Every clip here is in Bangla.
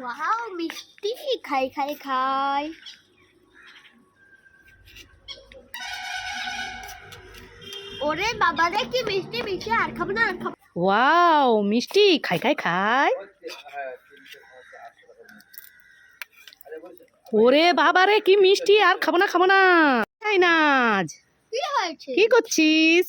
ওয়াও, মিষ্টি, খাই খাই খাই। ওরে বাবা রে, কি মিষ্টি মিষ্টি, আর খাব না, আর খাব ওয়াও, মিষ্টি, খাই খাই খাই। ওরে বাবা রে, কি মিষ্টি, আর খাব না খাব না। তাই নাজ কি করছিস?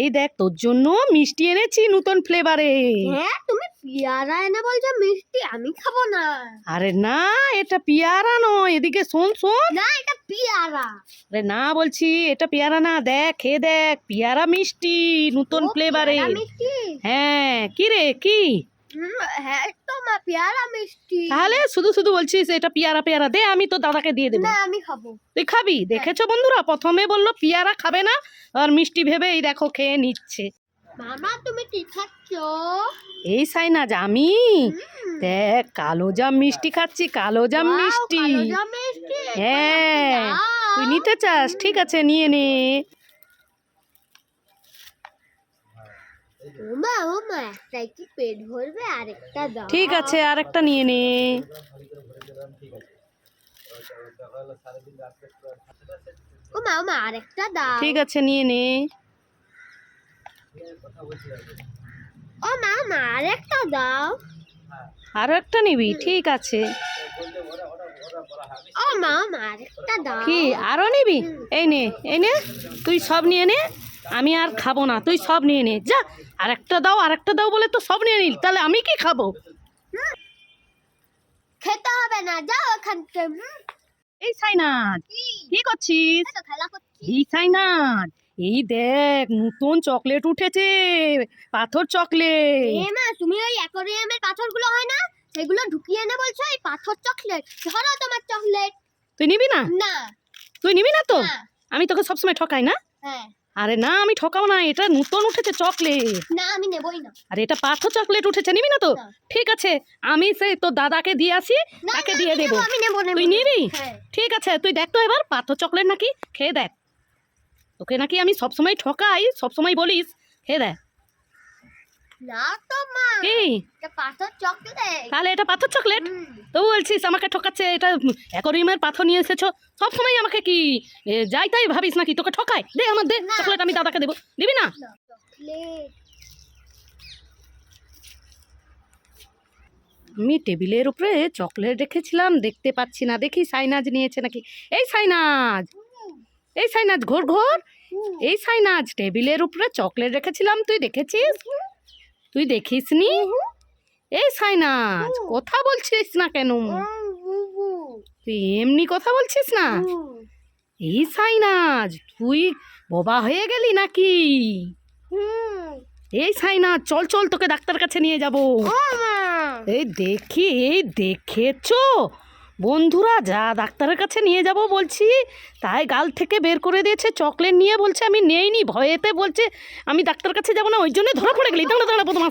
এই দেখ তোর জন্য মিষ্টি এনেছি নতুন ফ্লেভারে হ্যাঁ তুমি পিয়ারা এনে বলছো মিষ্টি আমি খাব না। আরে না এটা পেয়ারা নয় এদিকে শোন শোন। না এটা পিয়ারা। আরে না বলছি এটা পেয়ারা না দেখ খেয়ে দেখ পেয়ারা মিষ্টি নতুন ফ্লেভারে হ্যাঁ কি রে কি? হ্যাঁ তাহলে শুধু শুধু বলছিস এটা পেয়ারা পেয়ারা দে আমি তো দাদাকে দিয়ে দেবো। আমি খাব। তুই খাবি? দেখেছ বন্ধুরা? প্রথমে বলল পেয়ারা খাবে না। আর মিষ্টি ভেবে এই দেখো খেয়ে নিচ্ছে। মামা তুমি কি খাচ্ছ? এই সাইনাজ আমি দেখ কালো জাম মিষ্টি খাচ্ছি কালো জাম মিষ্টি। হ্যাঁ তুই নিতে চাস ঠিক আছে নিয়ে নে। ওমা ওমা একটাই কি পেট ভরবে আরেকটা দাও। ঠিক আছে আরেকটা নিয়ে নে। ওমা ওমা আরেকটা দাও। ঠিক আছে নিয়ে নে। ওমা ওমা আরেকটা দাও। আরও একটা নিবি? ঠিক আছে। ওমা ওমা আরেকটা দাও। কি আরও নিবি? এই নে এই নে তুই সব নিয়ে নে। আমি আর খাব না তুই সব নিয়ে নে যা। আর একটা দাও আরেকটা দাও বলে তো সব নিয়ে নিল তাহলে আমি কি খাব? খেতে হবে না যাও এখান থেকে এই সাইনাথ কি? করছিস? এই সাইনাথ এই দেখ নতুন চকলেট উঠেছে পাথর চকলেট। এ মা তুমি ওই অ্যাকোরিয়ামের পাথরগুলো হয় না সেগুলো ঢুকিয়ে এনে বলছো এই পাথর চকলেট ধরো তোমার চকলেট। তুই নিবি না? না। তুই নিবি না তো? আমি তোকে সবসময় ঠকাই না? হ্যাঁ। আরে না আমি ঠকাও না এটা নতুন উঠেছে চকলেট। না আমি নেবই না। আরে এটা পাথর চকলেট উঠেছে নিবি না তো? ঠিক আছে আমি সেই তো দাদাকে দিয়ে আসি তাকে দিয়ে দেবো। আমি নেব নেব তুই নিবি হ্যাঁ। ঠিক আছে তুই দেখ তো এবার পাথর চকলেট নাকি? খেয়ে দেখ। তোকে নাকি আমি সবসময় ঠকাই সবসময় বলিস খেয়ে দেখ। না তো মা। কি? এটা পাথর চকলেট। তাহলে এটা পাথর চকলেট? তো বলছিস আমাকে ঠকাচ্ছে এটা অ্যাকোরিয়ামের পাথর নিয়ে এসেছ। সবসময় আমাকে কি এ, যাই তাই ভাবিস নাকি? তোকে ঠকায়? দে আমার দে চকলেট আমি দাদাকে দেবো। দিবি না? না, আমি টেবিলের উপরে চকলেট রেখেছিলাম দেখতে পাচ্ছি না। দেখি সাইনাজ নিয়েছে নাকি? এই সাইনাজ! এই সাইনাজ ঘোর ঘোর। এই সাইনাজ টেবিলের উপরে চকলেট রেখেছিলাম তুই দেখেছিস? তুই দেখিসনি এই সাইনাজ কথা বলছিস না কেন? তুই এমনি কথা বলছিস না? এই সাইনাজ তুই বোবা হয়ে গেলি নাকি? এই সাইনাজ চল চল তোকে ডাক্তার কাছে নিয়ে যাব। এই দেখি এই দেখেছ? বন্ধুরা, যা ডাক্তারের কাছে নিয়ে যাব বলছি, তাই গাল থেকে বের করে দিয়েছে, চকলেট নিয়ে বলছে, আমি নেইনি, ভয়েতে বলছে, আমি ডাক্তারের কাছে যাব না, ওই জন্য ধরা পড়ে গেলি। দাঁড়া দাঁড়া প্রথম